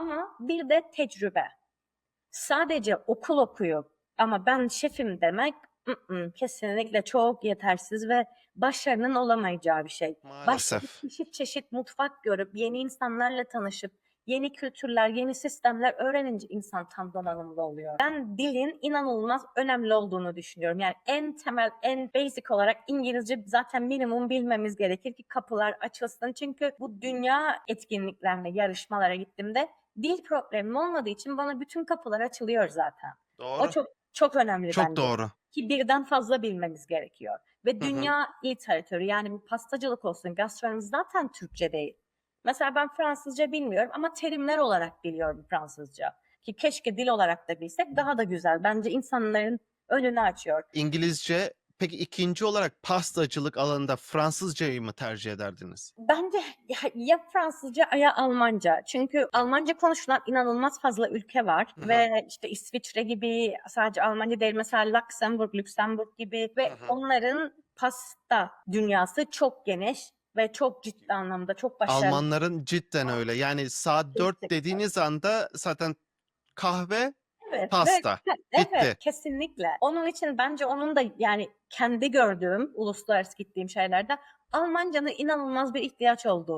ama bir de tecrübe. Sadece okul okuyup ama ben şefim demek ı-ı, kesinlikle çok yetersiz ve başarının olamayacağı bir şey. Başka Maalesef. çeşit çeşit mutfak görüp yeni insanlarla tanışıp yeni kültürler, yeni sistemler öğrenince insan tam donanımlı oluyor. Ben dilin inanılmaz önemli olduğunu düşünüyorum. Yani en temel, en basic olarak İngilizce zaten minimum bilmemiz gerekir ki kapılar açılsın. Çünkü bu dünya etkinliklerine, yarışmalara gittiğimde dil problemim olmadığı için bana bütün kapılar açılıyor zaten. Doğru. O çok çok önemli Çok bence doğru. ki birden fazla bilmemiz gerekiyor. Ve Hı hı. dünya literatürü yani bu pastacılık olsun, gastronomi zaten Türkçe değil. Mesela ben Fransızca bilmiyorum ama terimler olarak biliyorum Fransızca. Ki keşke dil olarak da bilsek daha da güzel. Bence insanların önünü açıyor. İngilizce peki ikinci olarak pastacılık alanında Fransızcayı mı tercih ederdiniz? Bence ya, ya Fransızca ya Almanca. Çünkü Almanca konuşulan inanılmaz fazla ülke var. Hı hı. Ve işte İsviçre gibi sadece Almanca değil mesela Luxemburg, Lüksemburg gibi ve Hı hı. onların pasta dünyası çok geniş ve çok ciddi anlamda çok başarılı. Almanların cidden öyle. Yani saat 4 Kesinlikle. dediğiniz anda zaten kahve Evet, ve- pasta. evet, Bitti. kesinlikle. Onun için bence onun da yani kendi gördüğüm uluslararası gittiğim şeylerde Almancanın inanılmaz bir ihtiyaç olduğu